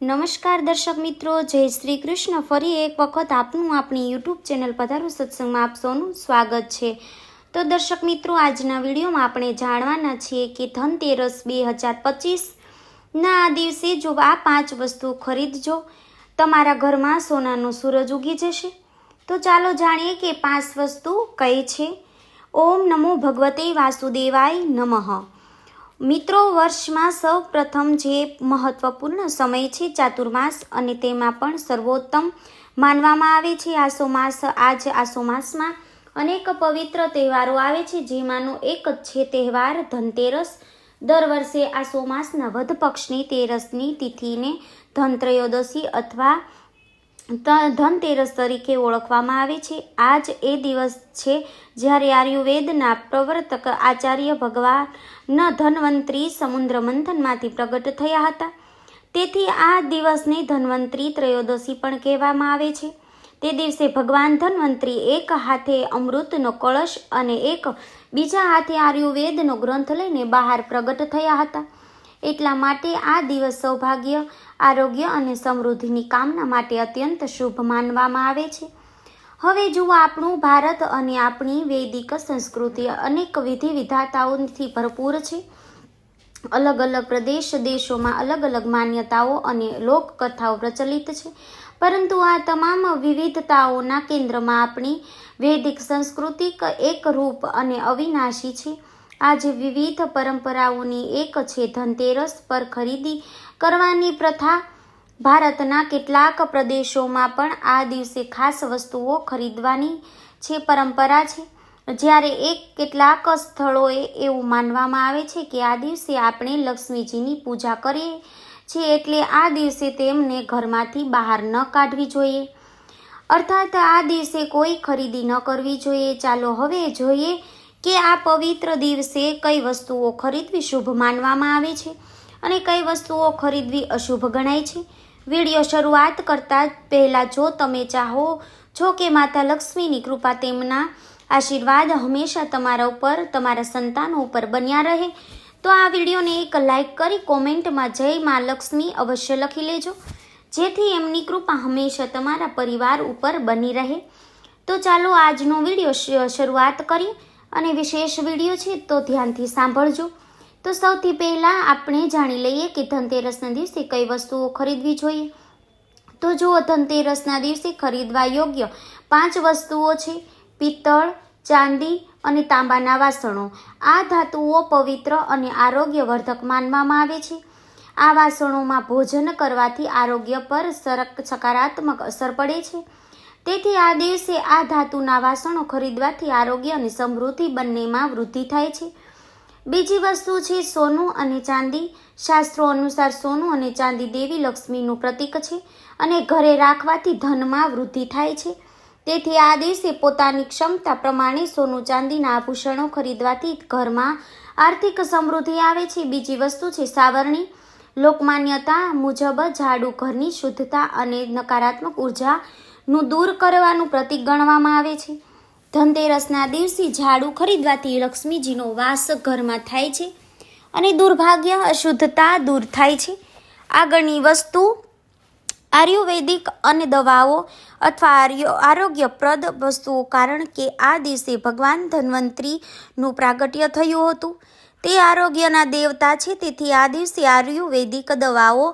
નમસ્કાર દર્શક મિત્રો, જય શ્રી કૃષ્ણ. ફરી એક વખત આપનું આપણી યુટ્યુબ ચેનલ પધારો સત્સંગમાં આપ સૌનું સ્વાગત છે. તો દર્શક મિત્રો, આજના વિડીયોમાં આપણે જાણવાના છીએ કે ધનતેરસ બે હજાર પચીસના આ દિવસે જો આ પાંચ વસ્તુ ખરીદજો, તમારા ઘરમાં સોનાનો સૂરજ ઉગી જશે. તો ચાલો જાણીએ કે પાંચ વસ્તુ કઈ છે. ઓમ નમો ભગવતે વાસુદેવાય નમઃ. મિત્રો, વર્ષમાં સૌ પ્રથમ જે મહત્વપૂર્ણ સમય છે ચાતુર્માસ અને તેમાં પણ સર્વોત્તમ માનવામાં આવે છે આસો માસ. આજ આસો માસમાં અનેક પવિત્ર તહેવારો આવે છે, જેમાંનો એક જ છે તહેવાર ધનતેરસ. દર વર્ષે આસો માસના વધ પક્ષની તેરસની તિથિને ધનત્રયોદશી અથવા ધનતેરસ તરીકે ઓળખવામાં આવે છે. આજ એ દિવસ છે જ્યારે આયુર્વેદના પ્રવર્તક આચાર્ય ભગવાન ધન્વંતરી સમુદ્ર મંથનમાંથી પ્રગટ થયા હતા. તેથી આ દિવસને ધન્વંતરી ત્રયોદશી પણ કહેવામાં આવે છે. તે દિવસે ભગવાન ધન્વંતરી એક હાથે અમૃતનો કળશ અને એક બીજા હાથે આયુર્વેદનો ગ્રંથ લઈને બહાર પ્રગટ થયા હતા. એટલા માટે આ દિવસ સૌભાગ્ય આરોગ્ય અને સમૃદ્ધિની કામના માટે અત્યંત શુભ માનવામાં આવે છે. હવે જુઓ આપણું ભારત અને આપણી વૈદિક સંસ્કૃતિ અનેક વિધિ વિધાતાઓથી ભરપૂર છે. અલગ અલગ પ્રદેશ દેશોમાં અલગ અલગ માન્યતાઓ અને લોકકથાઓ પ્રચલિત છે. પરંતુ આ તમામ વિવિધતાઓના કેન્દ્રમાં આપણી વૈદિક સંસ્કૃતિક એકરૂપ અને અવિનાશી છે. આજે વિવિધ પરંપરાઓની એક છે ધનતેરસ પર ખરીદી કરવાની પ્રથા. ભારતના કેટલાક પ્રદેશોમાં પણ આ દિવસે ખાસ વસ્તુઓ ખરીદવાની છે, પરંપરા છે. જ્યારે એક કેટલાક સ્થળોએ એવું માનવામાં આવે છે કે આ દિવસે આપણે લક્ષ્મીજીની પૂજા કરીએ છીએ એટલે આ દિવસે તેમને ઘરમાંથી બહાર ન કાઢવી જોઈએ. અર્થાત આ દિવસે કોઈ ખરીદી ન કરવી જોઈએ. ચાલો હવે જોઈએ કે આ પવિત્ર દિવસે કઈ વસ્તુઓ ખરીદવી શુભ માનવામાં આવે છે અને કઈ વસ્તુઓ ખરીદવી અશુભ ગણાય છે? વીડિયો શરૂઆત કરતાં પહેલાં જો તમે ચાહો છો કે માતા લક્ષ્મીની કૃપા તેમના આશીર્વાદ હંમેશા તમારા ઉપર, તમારા સંતાનો ઉપર બન્યા રહે, તો આ વિડીયોને એક લાઇક કરી કોમેન્ટમાં જય મા લક્ષ્મી અવશ્ય લખી લેજો. જેથી એમની કૃપા હંમેશા તમારા પરિવાર ઉપર બની રહે. તો ચાલો આજનો વીડિયો શરૂઆત કરીએ. અને વિશેષ વીડિયો છે તો ધ્યાનથી સાંભળજો. તો સૌથી પહેલાં આપણે જાણી લઈએ કે ધનતેરસના દિવસે કઈ વસ્તુઓ ખરીદવી જોઈએ. તો જુઓ ધનતેરસના દિવસે ખરીદવા યોગ્ય પાંચ વસ્તુઓ છે, પિત્તળ, ચાંદી અને તાંબાના વાસણો. આ ધાતુઓ પવિત્ર અને આરોગ્યવર્ધક માનવામાં આવે છે. આ વાસણોમાં ભોજન કરવાથી આરોગ્ય પર સકારાત્મક અસર પડે છે. તેથી આ દિવસે આ ધાતુના વાસણો ખરીદવાથી આરોગ્ય અને સમૃદ્ધિ બંનેમાં વૃદ્ધિ થાય છે. બીજી વસ્તુ છે સોનું અને ચાંદી. શાસ્ત્રો અનુસાર સોનું અને ચાંદી દેવી લક્ષ્મીનું પ્રતીક છે અને ઘરે રાખવાથી ધનમાં વૃદ્ધિ થાય છે. તેથી આ દિવસે પોતાની ક્ષમતા પ્રમાણે સોનું, ચાંદીના આભૂષણો ખરીદવાથી ઘરમાં આર્થિક સમૃદ્ધિ આવે છે. બીજી વસ્તુ છે સાવરણી. લોકમાન્યતા મુજબ ઝાડુ ઘરની શુદ્ધતા અને નકારાત્મક ઉર્જાનું દૂર કરવાનું પ્રતીક ગણવામાં આવે છે. ધનતેરસના દિવસે ઝાડુ ખરીદવાથી લક્ષ્મીજીનો વાસ ઘરમાં થાય છે અને દુર્ભાગ્ય અશુદ્ધતા દૂર થાય છે. આગળની વસ્તુ, આયુર્વેદિક અને દવાઓ અથવા આરોગ્યપ્રદ વસ્તુઓ, કારણ કે આ દિવસે ભગવાન ધન્વંતરીનું પ્રાગટ્ય થયું હતું. તે આરોગ્યના દેવતા છે, તેથી આ દિવસે આયુર્વેદિક દવાઓ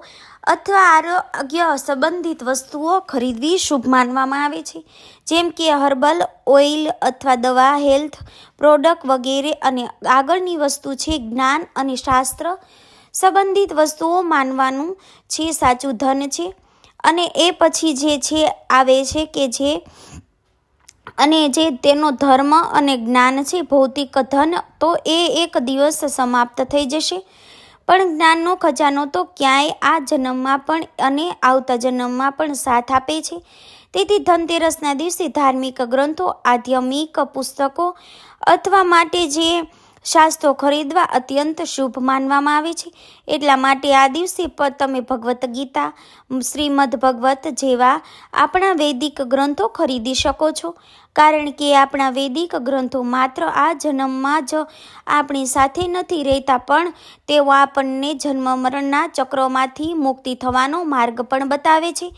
અથવા આરોગ્ય સંબંધિત વસ્તુઓ ખરીદવી શુભ માનવામાં આવે છે. જેમ કે હર્બલ, ઓઇલ અથવા દવા, હેલ્થ પ્રોડક્ટ વગેરે અને આગળની વસ્તુ છે જ્ઞાન અને શાસ્ત્ર સંબંધિત વસ્તુઓ માનવાનું છે સાચું ધન છે. અને એ પછી જે છે આવે છે કે જે અને જે તેનો ધર્મ અને જ્ઞાન છે ભૌતિક ધન તો એ એક દિવસ સમાપ્ત થઈ જશે. પણ જ્ઞાનનો ખજાનો તો ક્યાંય આ જન્મમાં પણ અને આવતા જન્મમાં પણ સાથ આપે છે. તેથી ધનતેરસના દિવસે ધાર્મિક ગ્રંથો આધ્યમિક પુસ્તકો અથવા માટે જે શાસ્ત્રો ખરીદવા અત્યંત શુભ માનવામાં આવે છે. એટલા માટે આ દિવસે તમે ભગવદ્ ગીતા, શ્રીમદ ભગવત જેવા આપણા વૈદિક ગ્રંથો ખરીદી શકો છો. કારણ કે આપણા વૈદિક ગ્રંથો માત્ર આ જન્મમાં જ આપણી સાથે નથી રહેતા, પણ તેઓ આપણને જન્મ મરણના ચક્રોમાંથી મુક્તિ થવાનો માર્ગ પણ બતાવે છે.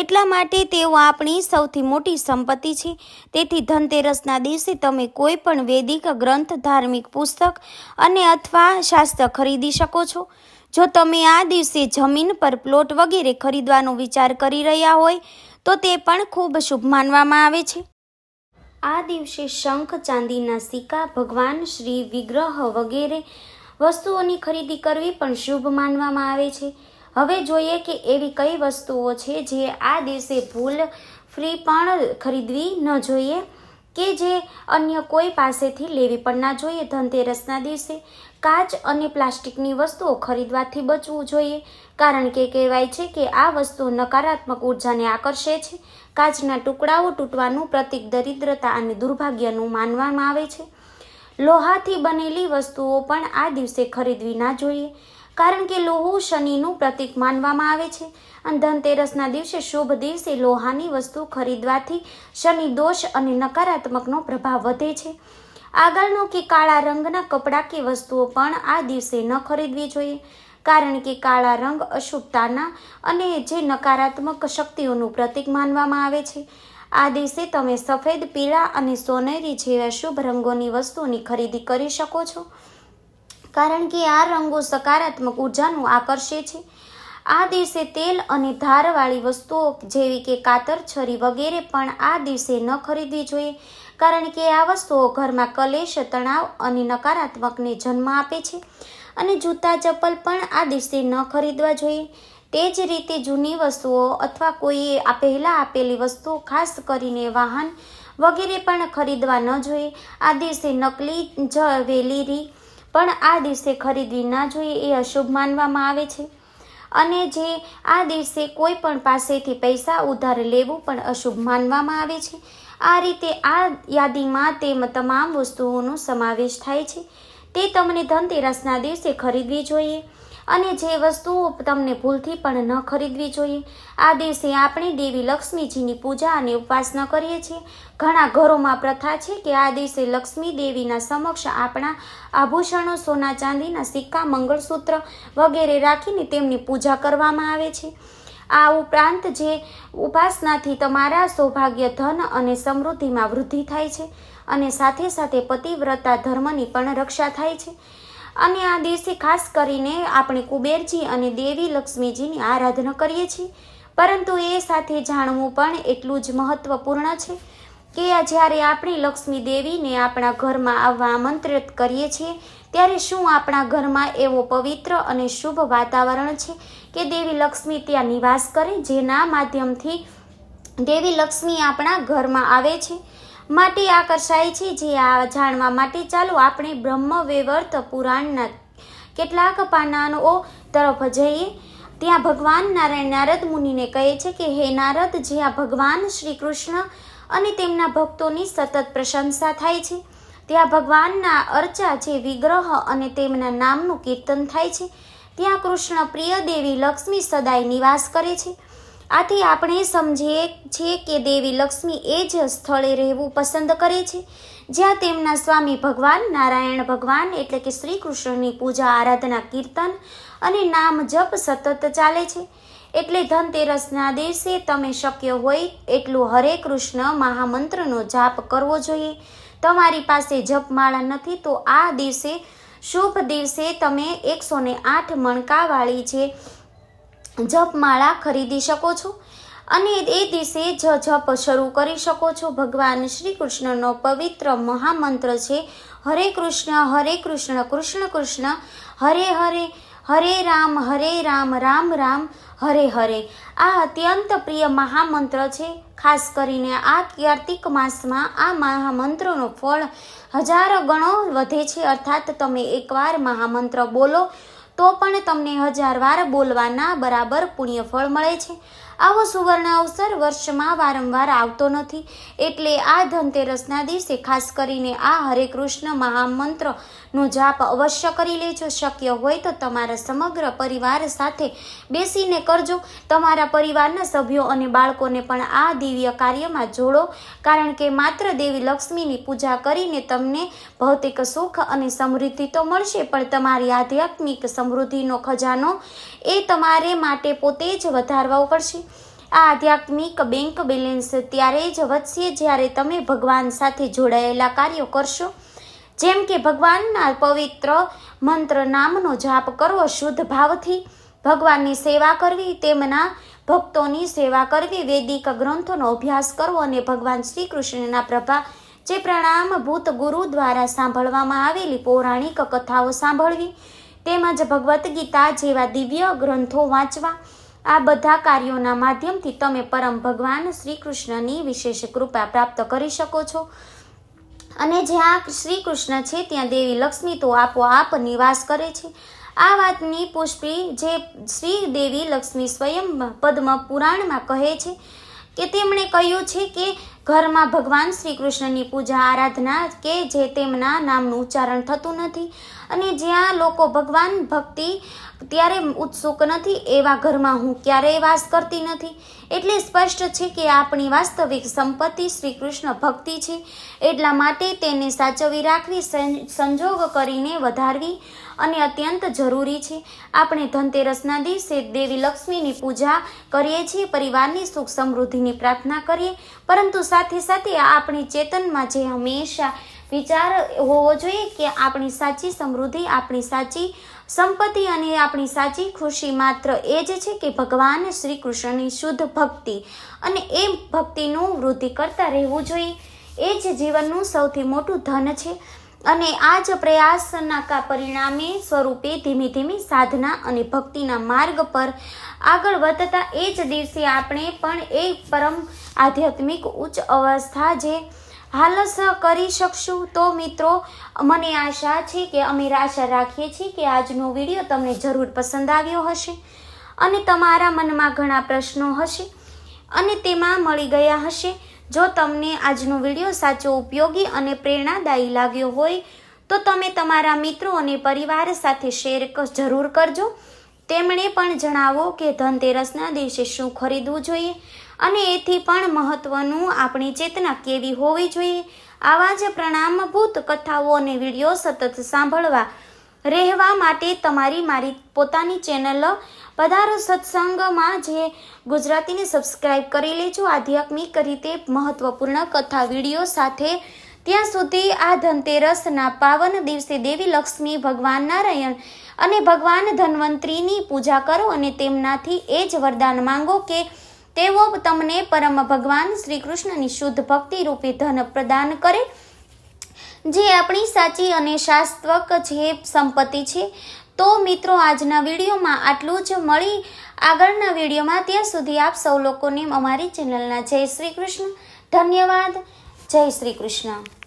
એટલા માટે તેઓ આપણી સૌથી મોટી સંપત્તિ છે. તેથી ધનતેરસના દિવસે તમે કોઈ પણ વૈદિક ગ્રંથ, ધાર્મિક પુસ્તક અને અથવા શાસ્ત્ર ખરીદી શકો છો. જો તમે આ દિવસે જમીન પર પ્લોટ વગેરે ખરીદવાનો વિચાર કરી રહ્યા હોય, તો તે પણ ખૂબ શુભ માનવામાં આવે છે. આ દિવસે શંખ, ચાંદીના સિક્કા, ભગવાન શ્રી વિગ્રહ વગેરે વસ્તુઓની ખરીદી કરવી પણ શુભ માનવામાં આવે છે. હવે જોઈએ કે એવી કઈ વસ્તુઓ છે જે આ દિવસે ભૂલ, ફ્રી પણ ખરીદવી ન જોઈએ કે જે અન્ય કોઈ પાસેથી લેવી પણ ના જોઈએ. ધનતેરસના દિવસે કાચ અને પ્લાસ્ટિકની વસ્તુઓ ખરીદવાથી બચવું જોઈએ, કારણ કે કહેવાય છે કે આ વસ્તુઓ નકારાત્મક ઉર્જાને આકર્ષે છે. કાચના ટુકડાઓ તૂટવાનું પ્રતીક દરિદ્રતા અને દુર્ભાગ્યનું માનવામાં આવે છે. લોહાથી બનેલી વસ્તુઓ પણ આ દિવસે ખરીદવી ના જોઈએ, કારણ કે લોહું શનિનું પ્રતીક માનવામાં આવે છે. અને ધનતેરસના દિવસે શુભ દિવસે લોહાની વસ્તુ ખરીદવાથી શનિ દોષ અને નકારાત્મકનો પ્રભાવ વધે છે. આગળનો કે કાળા રંગના કપડાં કે વસ્તુઓ પણ આ દિવસે ન ખરીદવી જોઈએ. કારણ કે કાળા રંગ અશુભતાના અને જે નકારાત્મક શક્તિઓનું પ્રતીક માનવામાં આવે છે. આ દિવસે તમે સફેદ, પીળા અને સોનેરી જેવા શુભ રંગોની વસ્તુઓની ખરીદી કરી શકો છો. કારણ કે આ રંગો સકારાત્મક ઉર્જાનું આકર્ષે છે. આ દિવસે તેલ અને ધારવાળી વસ્તુઓ જેવી કે કાતર છરી વગેરે પણ આ દિવસે ન ખરીદવી જોઈએ. કારણ કે આ વસ્તુઓ ઘરમાં કલેશ, તણાવ અને નકારાત્મકને જન્મ આપે છે અને જૂતા, ચપ્પલ પણ આ દિવસે ન ખરીદવા જોઈએ. તે જ રીતે જૂની વસ્તુઓ અથવા કોઈએ પહેલાં આપેલી વસ્તુઓ ખાસ કરીને વાહન વગેરે પણ ખરીદવા ન જોઈએ. આ દિવસે નકલી જ્વેલરી પણ આ દિવસે ખરીદવી ના જોઈએ એ અશુભ માનવામાં આવે છે. અને જે આ દિવસે કોઈ પણ પાસેથી પૈસા ઉધાર લેવું પણ અશુભ માનવામાં આવે છે. આ રીતે આ યાદીમાં તેમ તમામ વસ્તુઓનો સમાવેશ થાય છે. તે તમને ધનતેરસના દિવસે ખરીદવી જોઈએ અને જે વસ્તુઓ તમને ભૂલથી પણ ન ખરીદવી જોઈએ. આ દિવસે આપણે દેવી લક્ષ્મીજીની પૂજા અને ઉપાસના કરીએ છીએ. ઘણા ઘરોમાં પ્રથા છે કે આ દિવસે લક્ષ્મી દેવીના સમક્ષ આપણા આભૂષણો, સોના ચાંદીના સિક્કા, મંગળસૂત્ર વગેરે રાખીને તેમની પૂજા કરવામાં આવે છે. આ ઉપરાંત જે ઉપાસનાથી તમારા સૌભાગ્ય, ધન અને સમૃદ્ધિમાં વૃદ્ધિ થાય છે અને સાથે સાથે પતિવ્રતા, ધર્મની પણ રક્ષા થાય છે. અને આ દિવસે ખાસ કરીને આપણે કુબેરજી અને દેવી લક્ષ્મીજીની આરાધના કરીએ છીએ. પરંતુ એ સાથે જાણવું પણ એટલું જ મહત્વપૂર્ણ છે કે જ્યારે આપણે લક્ષ્મી દેવીને આપણા ઘરમાં આવવા આમંત્રિત કરીએ છીએ ત્યારે શું આપણા ઘરમાં એવો પવિત્ર અને શુભ વાતાવરણ છે કે દેવી લક્ષ્મી ત્યાં નિવાસ કરે, જેના માધ્યમથી દેવી લક્ષ્મી આપણા ઘરમાં આવે છે? માટે આકર્ષાય છે જે આ જાણવા માટે ચાલો આપણે બ્રહ્મ વૈવર્ત પુરાણના કેટલાક પાનાઓ તરફ જઈએ. ત્યાં ભગવાન નારાયણ નારદ મુનિને કહે છે કે, હે નારદ, જ્યાં ભગવાન શ્રી કૃષ્ણ અને તેમના ભક્તોની સતત પ્રશંસા થાય છે ત્યાં ભગવાનના અર્ચા છે વિગ્રહ અને તેમના નામનું કીર્તન થાય છે, ત્યાં કૃષ્ણ પ્રિય દેવી લક્ષ્મી સદાય નિવાસ કરે છે. આથી આપણે સમજીએ છીએ કે દેવી લક્ષ્મી એ જ સ્થળે રહેવું પસંદ કરે છે. જ્યાં તેમના સ્વામી ભગવાન, નારાયણ ભગવાન એટલે કે શ્રી કૃષ્ણની પૂજા, આરાધના, કીર્તન અને નામ જપ સતત ચાલે છે. એટલે ધનતેરસના દિવસે તમે શક્ય હોય એટલું હરે કૃષ્ણ મહામંત્રનો જાપ કરવો જોઈએ. તમારી પાસે જપમાળા નથી, તો આ દિવસે, શુભ દિવસે તમે એકસો ને આઠ મણકાવાળી જે જપમાળા ખરીદી શકો છો. અને એ દિવસે જ જપ શરૂ કરી શકો છો. ભગવાન શ્રી કૃષ્ણનો પવિત્ર મહામંત્ર છે, હરે કૃષ્ણ હરે કૃષ્ણ કૃષ્ણ કૃષ્ણ, હરે હરે હરે રામ હરે રામ રામ રામ, હરે હરે. આ અત્યંત પ્રિય મહામંત્ર છે. ખાસ કરીને આ કાર્તિક માસમાં આ મહામંત્રનો ફળ હજારો ગણો વધે છે. અર્થાત તમે એકવાર મહામંત્ર બોલો, તો પણ તમને હજાર વાર બોલવાના બરાબર પુણ્ય ફળ મળે છે. આવો સુવર્ણ અવસર વર્ષમાં વારંવાર આવતો નથી. એટલે આ ધનતેરસના દિવસે ખાસ કરીને આ હરે કૃષ્ણ મહામંત્રનો જાપ અવશ્ય કરી લેજો. શક્ય હોય તો તમારા સમગ્ર પરિવાર સાથે બેસીને કરજો. તમારા પરિવારના સભ્યો અને બાળકોને પણ આ દિવ્ય કાર્યમાં જોડો. કારણ કે માત્ર દેવી લક્ષ્મીની પૂજા કરીને તમને ભૌતિક સુખ અને સમૃદ્ધિ તો મળશે, પણ તમારી આધ્યાત્મિક સમૃદ્ધિનો ખજાનો એ તમારે માટે પોતે જ વધારવો પડશે. આ આધ્યાત્મિક બેંક બેલેન્સ ત્યારે જ વધશે જ્યારે તમે ભગવાન સાથે જોડાયેલા કાર્યો કરશો. જેમ કે ભગવાનના પવિત્ર મંત્ર નામનો જાપ કરવો શુદ્ધ ભાવથી, ભગવાનની સેવા કરવી, તેમના ભક્તોની સેવા કરવી, વૈદિક ગ્રંથોનો અભ્યાસ કરવો અને ભગવાન શ્રી કૃષ્ણના પ્રભા, જે પ્રણામ ભૂત ગુરુ દ્વારા સાંભળવામાં આવેલી પૌરાણિક કથાઓ સાંભળવી, તેમજ ભગવદ્ ગીતા જેવા દિવ્ય ગ્રંથો વાંચવા આ બધા કાર્યોના માધ્યમથી તમે પરમ ભગવાન શ્રી કૃષ્ણની વિશેષ કૃપા પ્રાપ્ત કરી શકો છો. અને જ્યાં શ્રી કૃષ્ણ છે, ત્યાં દેવી લક્ષ્મી તો આપોઆપ નિવાસ કરે છે. આ વાતની પુષ્ટિ જે શ્રી દેવી લક્ષ્મી સ્વયં પદ્મ પુરાણમાં કહે છે કે તેમણે કહ્યું છે કે ઘરમાં ભગવાન શ્રી કૃષ્ણની પૂજા, આરાધના કે જે તેમના નામનું ઉચ્ચારણ થતું નથી. અને જ્યાં લોકો ભગવાન ભક્તિ ત્યારે ઉત્સુક નથી, એવા ઘરમાં હું ક્યારેય વાસ કરતી નથી. એટલે સ્પષ્ટ છે કે આપણી વાસ્તવિક સંપત્તિ શ્રી કૃષ્ણ ભક્તિ છે. એટલા માટે તેને સાચવી રાખવી સંજોગ કરીને વધારવી અને અત્યંત જરૂરી છે. આપણે ધનતેરસના દિવસે દેવી લક્ષ્મીની પૂજા કરીએ છીએ, પરિવારની સુખ સમૃદ્ધિની પ્રાર્થના કરીએ. પરંતુ સાથે સાથે આપણી ચેતનમાં જે હંમેશા વિચાર હોવો જોઈએ કે આપણી સાચી સમૃદ્ધિ, આપણી સાચી સંપત્તિ અને આપણી સાચી ખુશી માત્ર એ જ છે કે ભગવાન શ્રી કૃષ્ણની શુદ્ધ ભક્તિ અને એ ભક્તિનું વૃદ્ધિ કરતા રહેવું જોઈએ. એ જ જીવનનું સૌથી મોટું ધન છે. અને આ જ પ્રયાસના પરિણામે સ્વરૂપે ધીમે ધીમે સાધના અને ભક્તિના માર્ગ પર આગળ વધતા એ જ દિવસે આપણે પણ એ પરમ આધ્યાત્મિક ઉચ્ચ અવસ્થા જે હાલસ કરી શકશું. તો મિત્રો, મને આશા છે કે અમે આશા રાખીએ છીએ કે આજનો વીડિયો તમને જરૂર પસંદ આવ્યો હશે અને તમારા મનમાં ઘણા પ્રશ્નો હશે અને તેમાં મળી ગયા હશે. જો તમને આજનો વીડિયો સાચો, ઉપયોગી અને પ્રેરણાદાયી લાગ્યો હોય, તો તમે તમારા મિત્રો અને પરિવાર સાથે શેર જરૂર કરજો. તેમણે પણ જણાવો કે ધનતેરસના દિવસે શું ખરીદવું જોઈએ અને એથી પણ મહત્વનું આપણી ચેતના કેવી હોવી જોઈએ. આવા જ પ્રણામભૂત કથાઓ અને વીડિયો સતત સાંભળવા રહેવા માટે તમારી મારી પોતાની ચેનલ પધારો સત્સંગમાં જે ગુજરાતીને સબસ્ક્રાઇબ કરી લેજો. આધ્યાત્મિક રીતે મહત્વપૂર્ણ કથા વીડિયો સાથે ત્યાં સુધી આ ધનતેરસના પાવન દિવસે દેવી લક્ષ્મી ભગવાન નારાયણ અને ભગવાન ધન્વંતરીની પૂજા કરો અને તેમનાથી એ જ વરદાન માંગો કે તેઓ તમને પરમ ભગવાન શ્રી કૃષ્ણની શુદ્ધ ભક્તિ રૂપે ધન પ્રદાન કરે. જે આપણી સાચી અને શાસ્ત્વક જે સંપત્તિ છે તો મિત્રો, આજના વિડીયોમાં આટલું જ. મળી આગળના વિડીયોમાં. ત્યાં સુધી આપ સૌ લોકોને અમારી ચેનલના જય શ્રી કૃષ્ણ. ધન્યવાદ. જય શ્રી કૃષ્ણ.